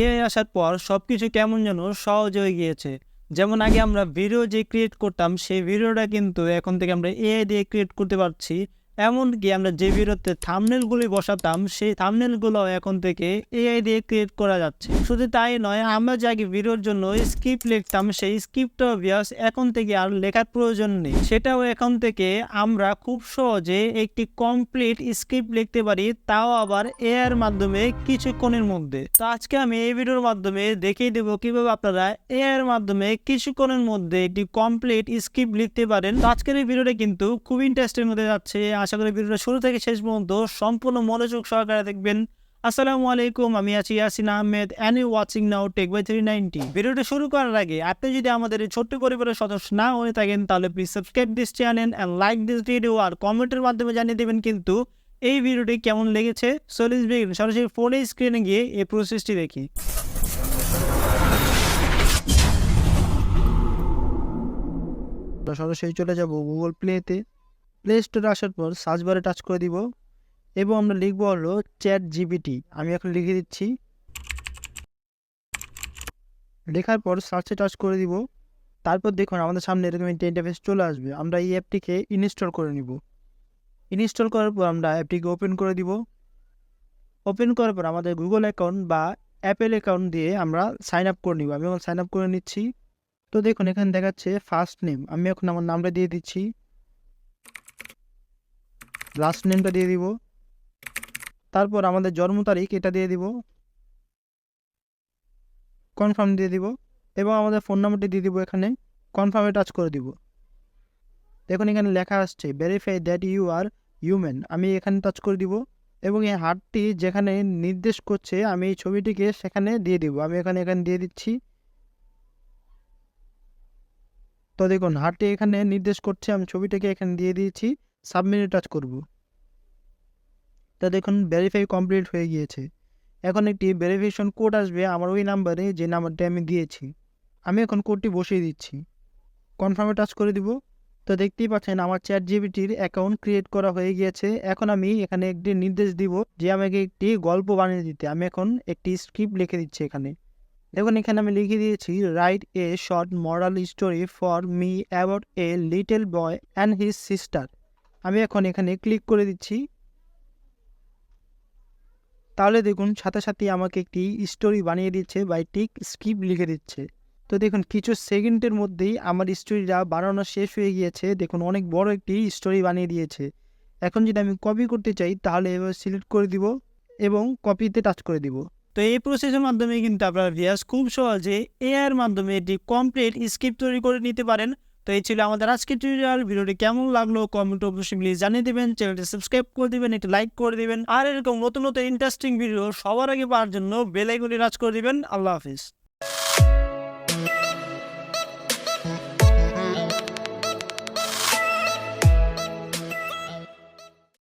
AI আসার পর সব কিছু কেমন যেন সহজ হয়ে গিয়েছে। যেমন আগে আমরা ভিডিও যে ক্রিয়েট করতাম, সেই ভিডিওটা কিন্তু এখন থেকে আমরা এআই দিয়ে ক্রিয়েট করতে পারছি। এমনকি আমরা যে ভিডিওতে থামনেলগুলি বসাতাম, সেই থামনেলগুলো এখন থেকে এআই দিয়ে ক্রিয়েট করা যাচ্ছে। শুধু তাই নয়, আমরা যে আগে ভিডিওর জন্য স্ক্রিপ্ট লিখতাম, সেই স্ক্রিপ্টও বিয়াস এখন থেকে আর লেখার প্রয়োজন নেই। সেটাও এখন থেকে আমরা খুব সহজে একটি কমপ্লিট স্ক্রিপ্ট লিখতে পারি, তাও আবার এআই এর মাধ্যমে কিছুক্ষণের মধ্যে। তো আজকে আমি এই ভিডিওর মাধ্যমে দেখিয়ে দেবো কীভাবে আপনারা এআই এর মাধ্যমে কিছুক্ষণের মধ্যে একটি কমপ্লিট স্ক্রিপ্ট লিখতে পারেন। আজকের এই ভিডিওটা কিন্তু খুব ইন্টারেস্টিং হতে যাচ্ছে। আশা করি ভিডিওটা শুরু থেকে শেষ পর্যন্ত সম্পূর্ণ মনোযোগ সহকারে দেখবেন। আসসালামু আলাইকুম, আমি আছি Yasin Ahmed and you watching now tech by three ninety ভিডিওটা শুরু করার আগে আপনি যদি আমাদের এই ছোট্ট পরিবারের সদস্য না হয়ে থাকেন, তাহলে please subscribe this channel and like this video আর কমেন্টের মাধ্যমে জানিয়ে দেবেন কিন্তু এই ভিডিওটি কেমন লেগেছে। চল্লিশ বিঘিন সরাসরি ফোনের স্ক্রিনে গিয়ে এই প্রসেসটি দেখি। সরাসরি চলে যাব গুগল প্লেতে প্লে স্টোরে আসার পর সার্চ বারে টাচ করে দিব এবং আমরা লিখব হলো চ্যাট জিবিটি আমি এখন লিখে দিচ্ছি। লেখার পর সার্চে টাচ করে দিব। তারপর দেখুন আমাদের সামনে এরকম ইন্টারফেস চলে আসবে। আমরা এই অ্যাপটিকে ইনস্টল করে নিব। ইনস্টল করার পর আমরা অ্যাপটিকে ওপেন করে দিব। ওপেন করার পর আমাদের গুগল অ্যাকাউন্ট বা অ্যাপেল অ্যাকাউন্ট দিয়ে আমরা সাইন আপ করে নিব। আমি এখন সাইন আপ করে নিচ্ছি। তো দেখুন এখানে দেখাচ্ছে ফার্স্ট নেম আমি এখন আমার নামটা দিয়ে দিচ্ছি। লাস্ট নেমটা দিয়ে দিব। তারপর আমাদের জন্ম তারিখ এটা দিয়ে দিব। কনফার্ম দিয়ে দিব এবং আমাদের ফোন নাম্বারটি দিয়ে দিব এখানে। কনফার্মে টাচ করে দিব। দেখুন এখানে লেখা আসছে verify that you are human আমি এখানে টাচ করে দিব এবং এই হার্টটি যেখানে নির্দেশ করছে, আমি এই ছবিটিকে সেখানে দিয়ে দিব। আমি এখানে এখানে দিয়ে দিচ্ছি। তো দেখুন হার্টটি এখানে নির্দেশ করছে, আমি ছবিটাকে এখানে দিয়ে দিয়েছি। সাবমিটে টাচ করব। তা দেখুন ভেরিফাই কমপ্লিট হয়ে গিয়েছে। এখন একটি ভেরিফিকেশন কোড আসবে, আমার ওই নাম্বারে যে নাম্বারটি আমি দিয়েছি। আমি এখন কোডটি বসিয়ে দিচ্ছি। কনফার্মে টাচ করে দিব। তো দেখতেই পাচ্ছেন, আমার চ্যাট জিবিটির অ্যাকাউন্ট ক্রিয়েট করা হয়ে গিয়েছে। এখন আমি এখানে একটি নির্দেশ দিব যে, আমাকে একটি গল্প বানিয়ে দিতে। আমি এখন একটি স্ক্রিপ্ট লিখে দিচ্ছি এখানে। দেখুন, এখানে আমি লিখে দিয়েছি write a short moral story for me about a little boy and his sister আমি এখন এখানে ক্লিক করে দিচ্ছি। তাহলে দেখুন, সাথে সাথে আমাকে একটি স্টোরি বানিয়ে দিচ্ছে বা একটি স্ক্রিপ্ট লিখে দিচ্ছে। তো দেখুন, কিছু সেকেন্ডের মধ্যেই আমার স্টোরিটা বানানো শেষ হয়ে গিয়েছে। দেখুন, অনেক বড় একটি স্টোরি বানিয়ে দিয়েছে। এখন যদি আমি কপি করতে চাই, তাহলে এবার সিলেক্ট করে দিব এবং কপিতে টাচ করে দিব। তো এই প্রসেসের মাধ্যমে কিন্তু আপনারা ভিয়াস খুব সহজে এআই এর মাধ্যমে এটি কমপ্লিট স্ক্রিপ্ট তৈরি করে নিতে পারেন। তো এই ছিল আমাদের আজকের টিউটোরিয়াল ভিডিওটি কেমন লাগল কমেন্ট অবশ্যই প্লিজ জানিয়ে দেবেন। চ্যানেলটি সাবস্ক্রাইব করে দিবেন, একটি লাইক করে দিবেন। আর এরকম নতুন নতুন ইন্টারেস্টিং ভিডিও সবার আগে পাওয়ার জন্য বেলাইগুলি রাজ করে দিবেন। আল্লাহ হাফিজ।